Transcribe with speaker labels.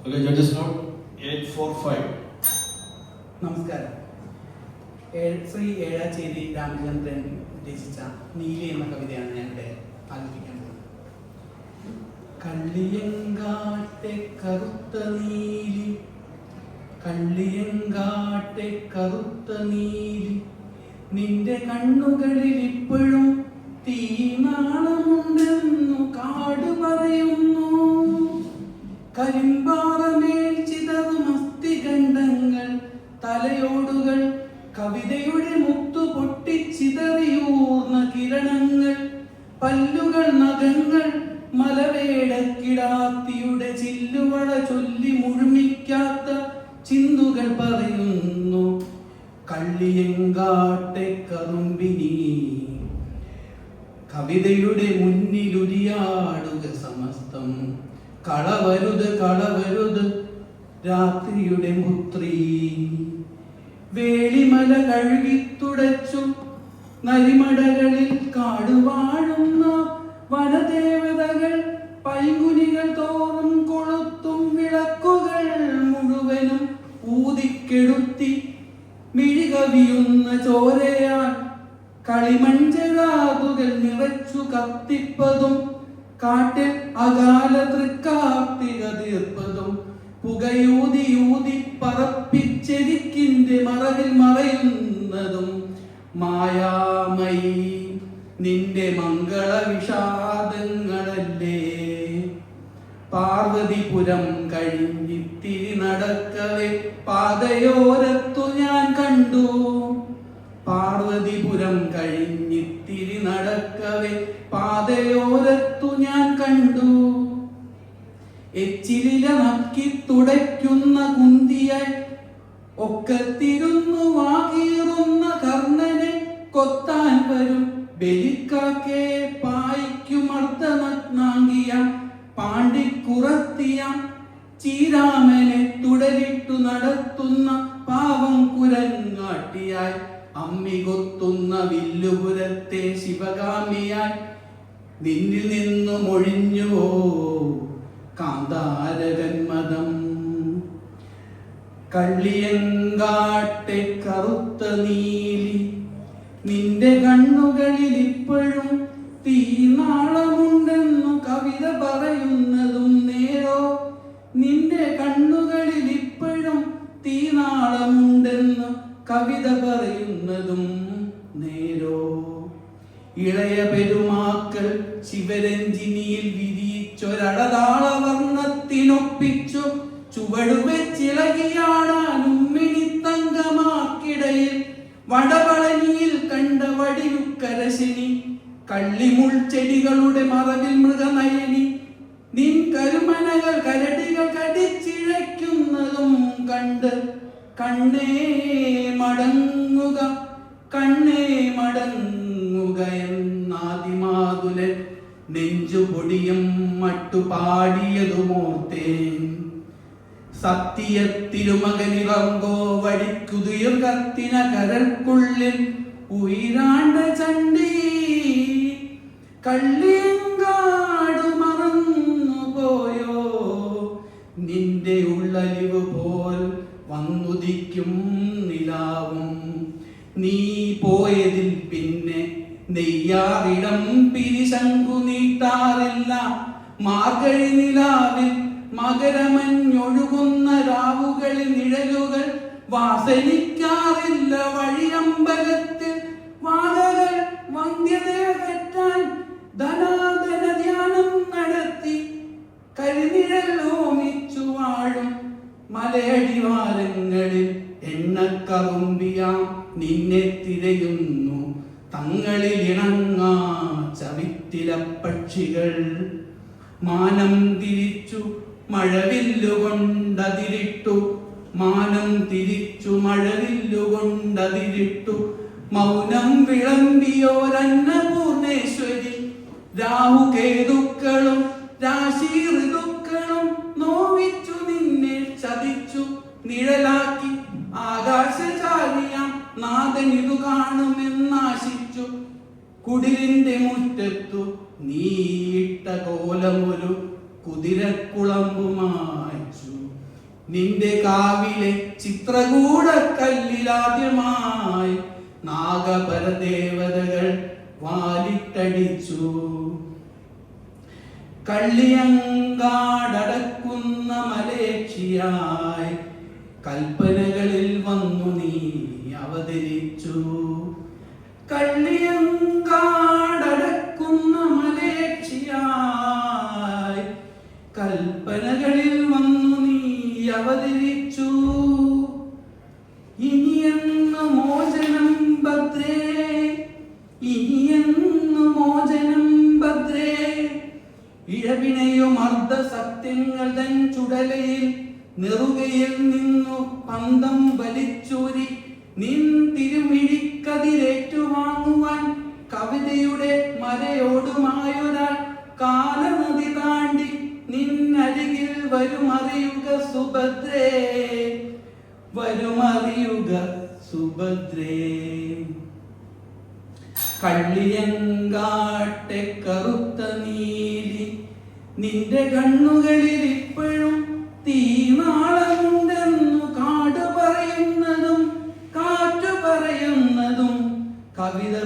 Speaker 1: Okay, judges note 845.
Speaker 2: നമസ്കാരം ഏ- ശ്രീ ഏഴാച്ചേരി രാമചന്ദ്രൻ രചിച്ച നീലി എന്ന കവിതയാണ് ഞാൻ ഇവിടെ ആലപിക്കാൻ പോകുന്നത് കള്ളിയങ്കാട്ടെ കറുത്ത നീലി കള്ളിയങ്കാട്ടെ കറുത്ത നീലി നിന്റെ കണ്ണുകളിൽ ഇപ്പോഴും കരിമ്പാറമേൽ ചിതറും അസ്ഥിഖണ്ഡങ്ങൾ. തലയോടുകൾ കവിതയുടെ മുത്തു പൊട്ടിച്ചിതറിയൂർന്ന കിരണങ്ങൾ. പല്ലുകൾ നഖങ്ങൾ മലവേടക്കിടാത്തിയുടെ ചില്ലുവള ചൊല്ലി മുഴുമിക്കാത്ത ചിന്തുകൾ പറയുന്നു. കള്ളിയങ്കാട്ടെ കറുമ്പിനി. കവിതയുടെ മുന്നിലുരിയാടുക സമസ്തം. കളവരുത് കളവരുത്. രാത്രിയുടെ മുത്രി. വേളിമല കഴുകി തുടച്ചു നരിമടകളിൽ കാടുവാഴുന്ന വനദേവതകൾ പൈങ്കുനികൾ തോറും കൊളുത്തും വിളക്കുകൾ മുഴുവനും ഊതിക്കെടുത്തി മിഴികവിയുന്ന ചോരയാൽ കളിമഞ്ചരാതുകൾ നിറച്ചു കത്തിപ്പതും കാട്ടിൽ അകാല തൃക്കാർത്തിക തീർപ്പതും പുകയൂതി ഊതി പറപ്പിച്ചെരിക്കിന്റെ മറവിൽ മറയുന്നതും മായാമയി നിന്റെ മംഗള വിഷാദങ്ങളല്ലേ പാർവതിപുരം കഴിഞ്ഞിത്തിരി നടക്കവേ പാതയോരത്തു ഞാൻ തുടയ്ക്കുന്ന ഒക്കെ തിരുന്നു വാകീറുന്ന കർണനെ കൊത്താൻ വരും. ബലിക്കാക്കെ പായിക്കുമർദ്ദ നഗ്നാങ്കിയ പാണ്ടിക്കുറത്തിയ ചീരാമനെ തുടരിട്ടു നടത്തുന്ന പാവം കുരങ്ങാട്ടിയായി. അമ്മി കൊത്തുന്ന വില്ലുപുരത്തെ ശിവകാമിയായി നിന്നിൽ നിന്നും ഒഴിഞ്ഞുവോ കാന്താരകന്മതം. കള്ളിയങ്കാട്ടെ കറുത്ത നീലി. നിന്റെ കണ്ണുകളിൽ ഇപ്പോഴും തീനാളമുണ്ടെന്നു കവിത പറയുന്നതും നേരോ? നിന്റെ കണ്ണുകളിൽ ഇപ്പോഴും തീനാളമുണ്ടെന്നു കവിത പറയുന്നതും നേരോ? ഇളയ പെരുമാക്കൾ ശിവരഞ്ജിനിയിൽ വിരിച്ചൊരടതാള വർണത്തിനൊപ്പിച്ചു വടവളനിയിൽ കണ്ട വടിയുക്കരശിനി കള്ളിമുൾ ചെടികളുടെ മറവിൽ മൃഗനയനി നിൻ കരുമനകൾ കരടികൾ കടിച്ചിഴയ്ക്കുന്നതും കണ്ട് കണ്ണേ മടങ്ങുക കണ്ണേ മടങ്ങുക എന്നാദിമാതുലൻ നെഞ്ചുപൊടിയും മട്ടുപാടിയതുമോർത്തേൻ. സത്യത്തിരുമകനിറങ്കോ വടിക്കുതിർ കത്തിന കരൽക്കുള്ളിൽ ഉയരാണ്ട ചണ്ടി കള്ളിയങ്കാട് മറന്നു പോയോ നിന്റെ ഉള്ളലിവ് പോൽ വന്നുദിക്കും നിലാവും. നീ പോയതിൽ പിന്നെ നെയ്യാറിടം പിരിശങ്കു നീട്ടാറില്ല. മാർഗഴി നിലാവിൽ മകരമഞ്ഞൊഴുകുന്ന രാവുകളിൽ നിഴലുകൾ വാസനിക്കാറില്ല വഴിയമ്പലത്തിൽ. വാഴകൾ വന്ധ്യതയകറ്റാൻ ധനാധന ധ്യാനം നടത്തി കരിനിഴൽ ഹോമിച്ചു വാഴും മലയടിവാരങ്ങളിൽ. എണ്ണക്കറുമ്പിയാം നിന്നെ തിരയുന്നു. തങ്ങളിൽ ഇണങ്ങാ ചവിത്തില പക്ഷികൾ. മാനം തിരിച്ചു മഴവില്ലുകൊണ്ടതിരിട്ടു. മാനം തിരിച്ചു മഴവില്ലുകൊണ്ടതിരിട്ടു. മൗനം വിളമ്പിയോരന്നപൂർണേശ്വരി രാഹുകേതുക്കളും രാശി ഋതുക്കളും നോവിച്ചു നിന്നെ ചതിച്ചു. നിഴലാക്കി ആകാശചാരിയാം നാഥൻ ഇതു കാണുമെന്നാശിച്ചു. കുടിലിന്റെ മുറ്റത്തു നീയിട്ട കോലമൊരു കുതിരക്കുളമ്പുമായിച്ചു. നിന്റെ കാവിലെ ചിത്രകൂട കല്ലിലാദ്യമായി നാഗപരദേവതകൾ വാലിട്ടടിച്ചു. കള്ളിയങ്കാടക്കുന്ന മലേക്ഷിയായി കൽപ്പനകളിൽ വന്നു നീ അവതരിച്ചു. കള്ളിയങ്കാടടക്കുന്ന കൽപ്പനകളിൽ വന്നു നീ അവതരിച്ചു. ഇനിയെന്നു മോചനം ഭദ്രേ ഇനിയെന്നു മോചനം ഭദ്രേ. ഇഴവിനെയും അർദ്ധ സത്യങ്ങൾ തൻ ചുടലയിൽ നെറുകയിൽ നിന്നു പന്തം വലിച്ചൂരി നിൻ തിരുമിഴിക്കതിരേറ്റുവാങ്ങുവാൻ കവിതയുടെ മലയോടുമായൊരാൾ വരുമറിയുക സുഭദ്രേ വരുമറിയുക സുഭദ്രേ. കള്ളിയങ്കാട്ടെ കറുത്ത നീലി നിന്റെ കണ്ണുകളിൽ ഇപ്പോഴും തീനാളമുണ്ടെന്നു കാട് പറയുന്നതും കാറ്റു പറയുന്നതും കവിത